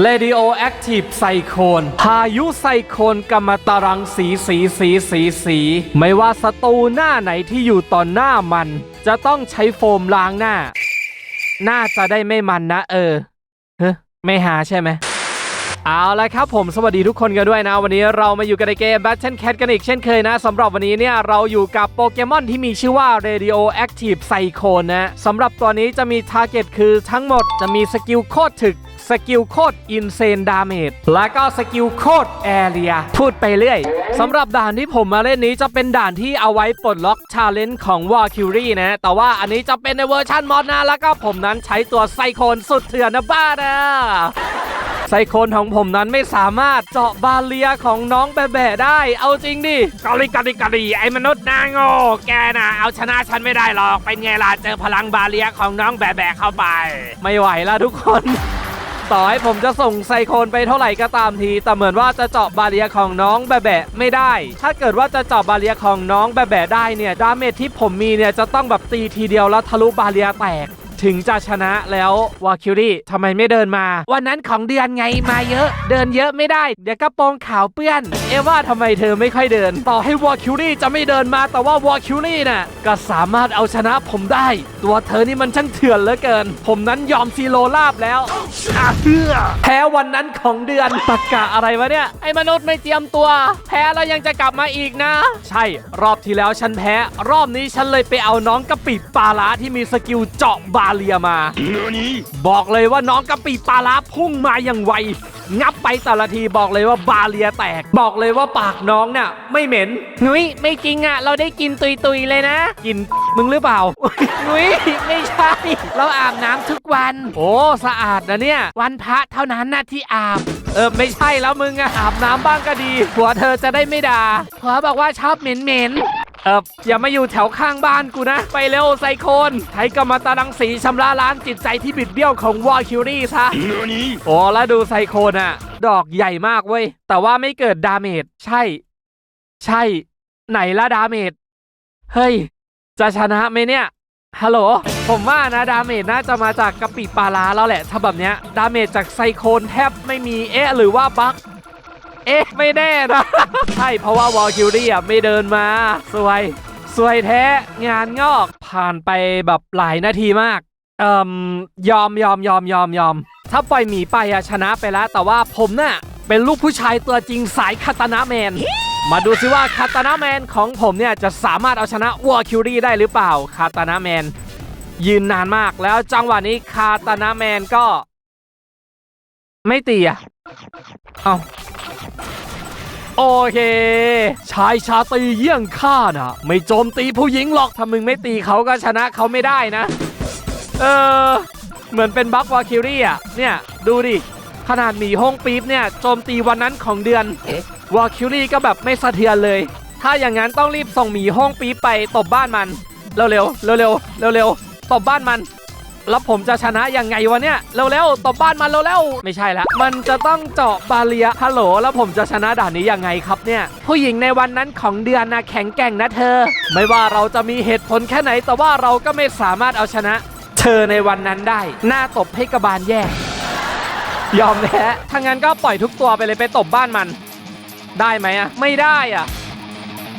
Radioactive ไซโคนพายุไซโคนกำมะตรังสีสีสีสีสี ไม่ว่าศัตรูหน้าไหนที่อยู่ต่อหน้ามัน จะต้องใช้โฟมล้างหน้า น่าจะได้ไม่มันนะเออเฮ้ไม่หาใช่ไหมเอาละครับผมสวัสดีทุกคนกันด้วยนะ วันนี้เรามาอยู่กันในเกม Battle Cat กันอีกเช่นเคยนะสำหรับวันนี้เนี่ยเราอยู่กับโปเกมอนที่มีชื่อว่า Radioactive Cyclone นะสำหรับตัวนี้จะมี Target คือทั้งหมดจะมีสกิลโคตรถึก สกิลโคตร Insane Damage และก็สกิลโคตร Area พูดไปเรื่อยสำหรับด่านที่ผมมาเล่นนี้จะเป็นด่านที่เอาไว้ปลดล็อกชาเลนจ์ของ w a r c u r y นะ แต่ว่าอันนี้จะเป็นในเวอร์ชันมอดนะแล้วก็ผมนั้นใช้ตัวไซโคนสุดเถื่อนนะบ้านะไซโคนของผมนั้นไม่สามารถเจาะบาเลียของน้องแบะๆได้ เอาจริงดิกอลิกอลิกอลิไอ้มนุษย์หนาโง่แกน่ะเอาชนะฉันไม่ได้หรอก เป็นไงล่ะเจอพลังบาเลียของน้องแบะๆเข้าไป ไม่ไหวแล้วทุกคน ต่อให้ผมจะส่งไซโคนไปเท่าไหร่ก็ตามที แต่เหมือนว่าจะเจาะบาเลียของน้องแบะๆไม่ได้ ถ้าเกิดว่าจะเจาะบาเลียของน้องแบะๆได้เนี่ยดาเมจที่ผมมีเนี่ยจะต้องแบบตีทีเดียวแล้วทะลุบาเลียแตก ถึงจะชนะแล้ววาคิรี่ทำไมไม่เดินมา วันนั้นของเดือนไงมาเยอะ เดินเยอะไม่ได้ เดี๋ยวกระโปรงขาวเปื้อน เอว่าทำไมเธอไม่ค่อยเดิน ต่อให้วาคิรี่จะไม่เดินมาแต่ว่าวาคิรี่น่ะก็สามารถเอาชนะผมได้ ตัวเธอนี่มันช่างเถื่อนเหลือเกิน ผมนั้นยอมซีโรลาบแล้วอาเฮือแพ้วันนั้นของเดือนตะกะอะไรวะเนี่ยไอ้มนุษย์ไม่เตรียมตัว แพ้แล้วยังจะกลับมาอีกนะ ใช่ รอบที่แล้วฉันแพ้ รอบนี้ฉันเลยไปเอาน้องกระปิปลาร้าที่มีสกิลเจาะบาเลียมา บอกเลยว่าน้องกะปิปลาร้าพุ่งมาอย่างไว งับไปแต่ละทีบอกเลยว่าบาเลียแตก บอกเลยว่าปากน้องเนี่ยไม่เหม็นนุ้ยไม่จริงอะ เราได้กินตุยตุยเลยนะ กินมึงหรือเปล่านุ้ยไม่ใช่ เราอาบน้ำทุกวัน โอ้สะอาดนะเนี่ย วันพระเท่านั้นนะที่อาบเออไม่ใช่แล้วมึงอะอาบน้ำบ้างก็ดีผัวเธอจะได้ไม่ด่าผัวบอกว่าชอบเหม็นเหม็น เอออย่ามาอยู่แถวข้างบ้านกูนะ ไปเร็วไซโคนใช้กรรมตารังสีชำระล้างจิตใจที่บิดเบี้ยวของวอลคิวรี่ซะโอ้แล้วดูไซโคนอะดอกใหญ่มากเว้ย แต่ว่าไม่เกิดดาเมจใช่ ใช่ ไหนละดาเมจเฮ้ย จะชนะไหมเนี่ยฮัลโหล ผมว่านะดาเมจน่าจะมาจากกะปิปลาร้าแล้วแหละ ถ้าแบบเนี้ยดาเมจจากไซโคนแทบไม่มีเอ๊ะหรือว่าบั๊ก เอ๊ะ ไม่แน่นะ ใช่ เพราะว่าวอลคิวรี่อะไม่เดินมา สวย สวยแท้ งานงอก ผ่านไปแบบหลายนาทีมาก เอ่มยอมยอมยอมยอมยอม ถ้าปล่อยหมีไปอะชนะไปแล้ว แต่ว่าผมน่ะ เป็นลูกผู้ชายตัวจริงสายคาตานะแมน มาดูซิว่าคาตานะแมนของผมเนี่ย จะสามารถเอาชนะวอลคิวรี่ได้หรือเปล่าคาตานะแมน ยืนนานมากแล้วจังหวะนี้คาตานะแมนก็ ไม่ตีอะเอา โอเค ชายชาตีเยี่ยงข้าน่ะไม่โจมตีผู้หญิงหรอกถ้ามึงไม่ตีเขาก็ชนะเขาไม่ได้นะ เออ เหมือนเป็นบัฟวาคิรี่อะ เนี่ย ดูดิ ขนาดหมีห้องปี๊บเนี่ย โจมตีวันนั้นของเดือนวาคิรี่ก็แบบไม่สะเทือนเลย ถ้าอย่างนั้นต้องรีบส่งหมีห้องปี๊บไปตบบ้านมัน เร็วๆเร็วๆเร็วตบบ้านมัน แล้วผมจะชนะยังไงวะเนี่ยเร็วๆตบบ้านมันเร็วๆไม่ใช่ละมันจะต้องเจาะบาเลียฮัลโหลแล้วผมจะชนะด่านนี้ยังไงครับเนี่ยผู้หญิงในวันนั้นของเดือนนะแข็งแกร่งนะเธอ ไม่ว่าเราจะมีเหตุผลแค่ไหน แต่ว่าเราก็ไม่สามารถเอาชนะ เธอในวันนั้นได้ หน้าตบให้กระบาลแย่ยอมแพ้ถ้างั้นก็ปล่อยทุกตัวไปเลยไปตบบ้านมัน ได้ไหมอะไม่ได้อะ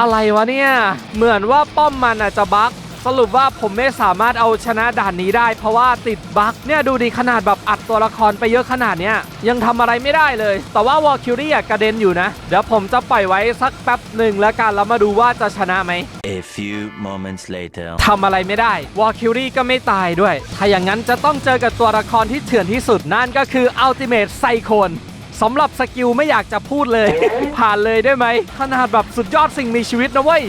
อะไรวะเนี่ย เหมือนว่าป้อมมันอะจะบั๊ก สรุปว่าผมไม่สามารถเอาชนะด่านนี้ได้ เพราะว่าติดบั๊กเนี่ยดูดีขนาดแบบอัดตัวละครไปเยอะขนาดเนี้ยยังทำอะไรไม่ได้เลย แต่ว่าวอลคิวรี่อะกระเด็นอยู่นะ เดี๋ยวผมจะปล่อยไว้สักแป๊บหนึ่งแล้วกันแล้วมาดูว่าจะชนะไหม A few moments later. ทำอะไรไม่ได้วอลคิวรี่ก็ไม่ตายด้วย ถ้าอย่างนั้นจะต้องเจอกับตัวละครที่เถื่อนที่สุดนั่นก็คืออัลติเม e ไซโคนสำหรับสกิลไม่อยากจะพูดเลย ผ่านเลยได้ไหมขนาดแบบสุดยอดสิ่งมีชีวิตนะเว้ย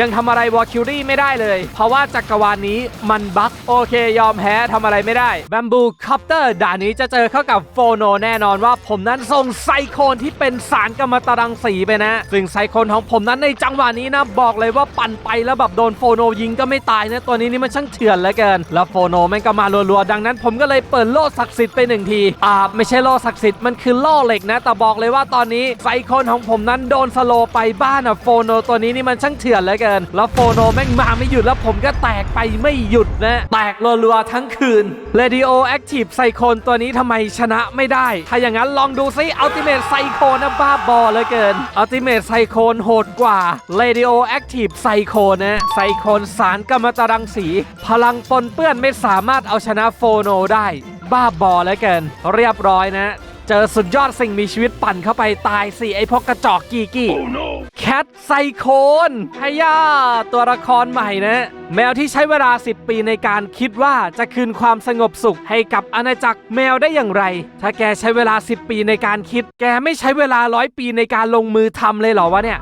ยังทำอะไรวอลคิวรี่ไม่ได้เลย เพราะว่าจักรวาลนี้มันบั๊กโอเค ยอมแพ้ทำอะไรไม่ได้แบมบูคอปเตอร์ด่านนี้จะเจอเข้ากับโฟโนแน่นอนว่าผมนั้นส่งไซโคนที่เป็นสารกัมมันตรังสีไปนะ ซึ่งไซโคนของผมนั้นในจังหวะนี้นะบอกเลยว่าปั่นไปแล้วแบบโดนโฟโนยิงก็ไม่ตายนะตัวนี้นี่มันช่างเถื่อนเหลือเกิน แล้วโฟโนแม่งก็มารัวๆดังนั้น ผมก็เลยเปิดโล่ศักดิ์สิทธิ์ไปหนึ่งทีอ่าไม่ใช่โล่ศักดิ์สิทธิ์มันคือโล่เหล็กนะ แต่บอกเลยว่าตอนนี้ไซโคนของผมนั้นโดนสโลไปบ้านอะโฟโนตัวนี้นี่มันช่างเถื่อนเหลือเกิน แล้วโฟโนแม่งมาไม่หยุดแล้วผมก็แตกไปไม่หยุดนะ แตกรัวๆทั้งคืน Radio Active Cyclone ตัวนี้ทำไมชนะไม่ได้ ถ้าอย่างนั้นลองดูซิ Ultimate Cyclone นะบ้าบอเลือเกิน Ultimate Cyclone โหดกว่า Radio Active Cyclone นะไซโคนสารกัมมันตรังสี พลังปนเปื้อนไม่สามารถเอาชนะโฟโนได้ บ้าบอเลือเกิน เรียบร้อยนะ เจอสุดยอดสิ่งมีชีวิตปั่นเข้าไปตายสิไอพวกกระจอกกีกี้แคทไซโคนฮายาตัวละครใหม่นะ แมวที่ใช้เวลา 10 ปีในการคิดว่าจะคืนความสงบสุขให้กับอาณาจักรแมวได้อย่างไร ถ้าแกใช้เวลา 10 ปีในการคิด แกไม่ใช้เวลาร้อยปีในการลงมือทำเลยเหรอวะเนี่ย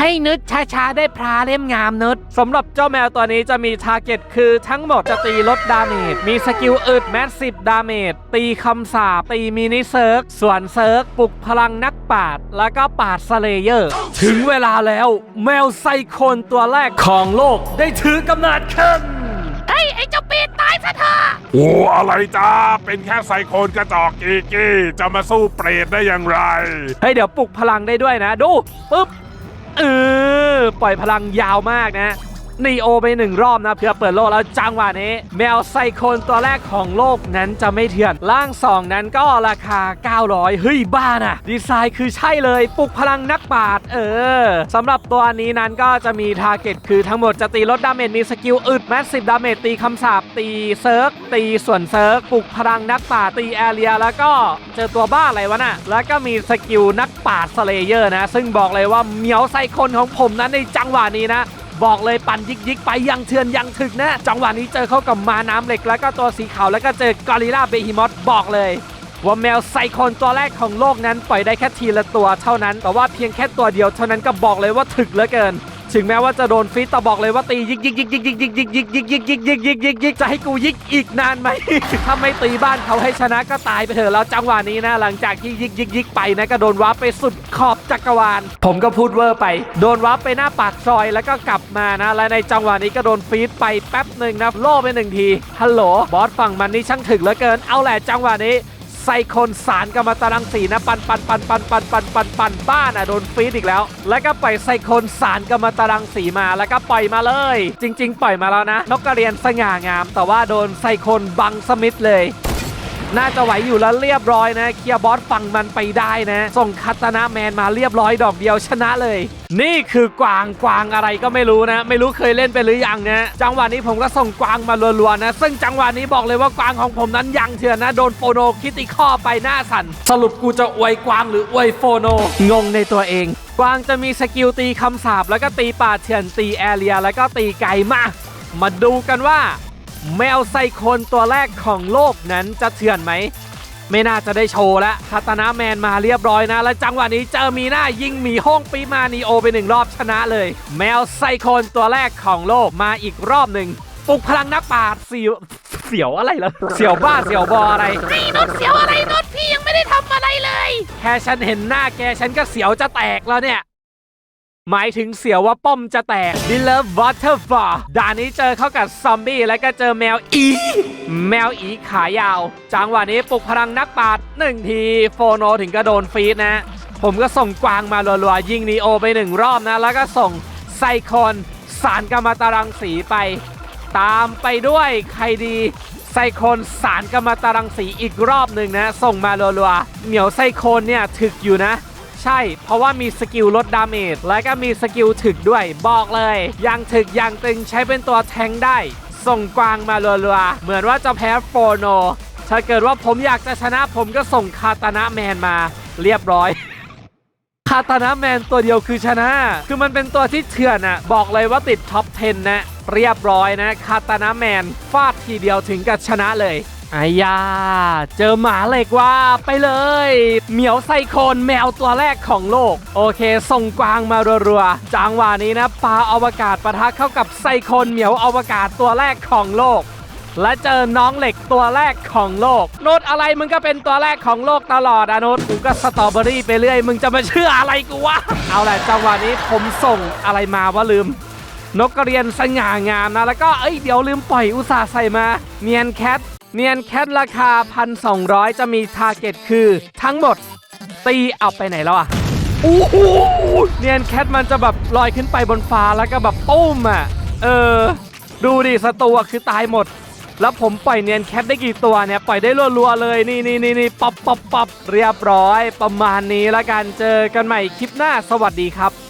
ให้นึดช้าๆได้พราเล่มงามนึดสำหรับเจ้าแมวตัวนี้จะมีทาร์เก็ตคือทั้งหมดจะตีลดดาเมจ มีสกิลอึดแมสซิฟดาเมจ ตีคำสาปตีมินิเซิร์ก ส่วนเซิร์กปลุกพลังนักปราด แล้วก็ปราดสเลเยอร์ ถึงเวลาแล้ว แมวไซโคนตัวแรกของโลกได้ถือกำเนิดขึ้นเฮ้ยไอ้เจ้าปีดตายซะเถอะโอ้อะไรจ้า เป็นแค่ไซโคนกระจอกกีกี้ จะมาสู้เปรตได้อย่างไรเฮ้ยเดี๋ยวปลุกพลังได้ด้วยนะ ดูปุ๊บ เออ ปล่อยพลังยาวมากนะ นีโอไปหนึ่งรอบนะเพื่อเปิดโลกแล้วจังหวะนี้ แมวไซโคนตัวแรกของโลกนั้นจะไม่เถื่อนร่าง 2 นั้นก็ราคา 900 เฮ้ยบ้านะดีไซน์คือใช่เลยปลุกพลังนักปราดเออสำหรับตัวนี้นั้นก็จะมีทาร์เก็ตคือทั้งหมดจะตีลดดาเมจมีสกิลอึดแมสซิฟดาเมจตีคำสาปตีเซิร์กตีส่วนเซิร์กปลุกพลังนักปราดตีแอเรียแล้วก็เจอตัวบ้าอะไรวะน่ะแล้วก็มีสกิลนักปราดสเลเยอร์นะ ซึ่งบอกเลยว่าเหมียวไซโคนของผมนั้นในจังหวะนี้นะ บอกเลยปั่นยิกยิกไปยังเทือนยังถึกนะจังหวะนี้เจอเข้ากับมาน้ำเหล็กแล้วก็ตัวสีขาวแล้วก็เจอกอริลลาเบฮิมอสบอกเลยว่าแมวไซคอนตัวแรกของโลกนั้นปล่อยได้แค่ทีละตัวเท่านั้น แต่ว่าเพียงแค่ตัวเดียวเท่านั้นก็บอกเลยว่าถึกเหลือเกิน ถึงแม้ว่าจะโดนฟีดแต่บอกเลยว่าตียิกยิกยิกยิกยิกยิกยิกยิกยิกยิกยิกยิกยิกยิกยิกจะให้กูยิกอีกนานไหมถ้าไม่ตีบ้านเขาให้ชนะก็ตายไปเถอะแล้วจังหวะนี้นะ หลังจากที่ยิกยิกยิกไปนะก็โดนวาร์ปไปสุดขอบจักรวาล ผมก็พูดเวอร์ไป โดนวาร์ปไปหน้าปากซอยแล้วก็กลับมานะและในจังหวะนี้ก็โดนฟีดไปแป๊บหนึ่งนะโล่ไปหนึ่งทีฮัลโหลบอสฝั่งมันนี่ช่างถึกเหลือเกินเอาแหละจังหวะนี้ ไซโคนสารกัมมันตรังสีนะปันปันปันปันปันปันปันปันบ้านอะโดนฟีดอีกแล้ว แล้วก็ปล่อยไซโคนสารกัมมันตรังสีมาแล้วก็ปล่อยมาเลย จริง ๆ ปล่อยมาแล้วนะ นกกระเรียนสง่างาม แต่ว่าโดนไซโคนบังสมิธเลย น่าจะไหวอยู่แล้วเรียบร้อยนะ เคลียร์บอสฝั่งมันไปได้นะ ส่งคาตนะแมนมาเรียบร้อยดอกเดียวชนะเลย นี่คือกวางกวางอะไรก็ไม่รู้นะ ไม่รู้เคยเล่นไปหรือยังนะจังหวะนี้ผมก็ส่งกวางมารัวๆนะ ซึ่งจังหวะนี้บอกเลยว่ากวางของผมนั้นยังเถื่อนนะโดนโฟโนคิติข้อไปหน้าสั่นสรุปกูจะอวยกวางหรืออวยโฟโนงงในตัวเองกวางจะมีสกิลตีคำสาปแล้วก็ตีป่าเถื่อนตีแอเรียแล้วก็ตีไก่มามาดูกันว่า แมวไซโคนตัวแรกของโลกนั้นจะเถื่อนไหม ไม่น่าจะได้โชว์แล้วคาตานะแมนมาเรียบร้อยนะ แล้วจังหวะนี้เจอมีหน้ายิงหมีห้องปีมานีโอไปหนึ่งรอบชนะเลย แมวไซโคนตัวแรกของโลกมาอีกรอบหนึ่งปลุกพลังนักปราดเสียวเสียวอะไรล่ะเสียวบ้าเสียวบออะไรไอ้นดเสียวอะไรนดพี่ยังไม่ได้ทำอะไรเลย แค่ฉันเห็นหน้าแกฉันก็เสียวจะแตกแล้วเนี่ย หมายถึงเสียวว่าป้อมจะแตกดิเลฟวอเตอร์ฟอร์ด่านนี้เจอเข้ากับซอมบี้แล้วก็เจอแมวอี แมวอีขายาว จังหวะนี้ปลุกพลังนักปาดหนึ่งที โฟโนถึงกระโดนฟีดนะ ผมก็ส่งกวางมารัวๆยิงนีโอไปหนึ่งรอบนะ แล้วก็ส่งไซคอนสารกรรมตรังสีไป ตามไปด้วยใครดีไซโคนสารกรรมตรังสีอีกรอบหนึ่งนะ ส่งมารัวๆเหมียวไซโคนเนี่ยถึกอยู่นะ ใช่ เพราะว่ามีสกิลลดดาเมจและก็มีสกิลถึกด้วยบอกเลยยังถึกยังตึงใช้เป็นตัวแทงได้ ส่งกวางมารัวๆเหมือนว่าจะแพ้โฟโน ถ้าเกิดว่าผมอยากจะชนะผมก็ส่งคาตานะแมนมาเรียบร้อยคาตานะแมนตัวเดียวคือชนะ คือมันเป็นตัวที่เถื่อนอะบอกเลยว่าติดท็อป 10 นะ เรียบร้อยนะคาตานะแมนฟาดทีเดียวถึงกับชนะเลย อายา เจอหมาเหล็กว่าไปเลย เหมียวไซโคนแมวตัวแรกของโลก โอเค ส่งกวางมารัวๆจังหวะนี้นะปลาอวกาศปะทะเข้ากับไซโคนเหมียวอวกาศตัวแรกของโลก และเจอน้องเหล็กตัวแรกของโลกโนดอะไรมึงก็เป็นตัวแรกของโลกตลอดอะโนดกูก็สตรอเบอรี่ไปเรื่อยมึงจะมาเชื่ออะไรกูวะเอาแหละจังหวะนี้ผมส่งอะไรมาวะลืมนกกระเรียนสง่างามนะแล้วก็เอ้ยเดี๋ยวลืมปล่อยอุตสาห์ใส่มาเนียนแคท เนียนแคทราคา 1,200 จะมีทาร์เก็ตคือทั้งหมด ตีเอาไปไหนแล้วอะโอ้โหเนียนแคทมันจะแบบลอยขึ้นไปบนฟ้าแล้วก็แบบปุ้มอะ เออ ดูดิสตูอะคือตายหมด แล้วผมปล่อยเนียนแคทได้กี่ตัวเนี่ย ปล่อยได้รัวๆเลย นี่นี่นี่นี่ป๊อปป๊อปป๊อปเรียบร้อย ประมาณนี้แล้วกันเจอกันใหม่คลิปหน้าสวัสดีครับ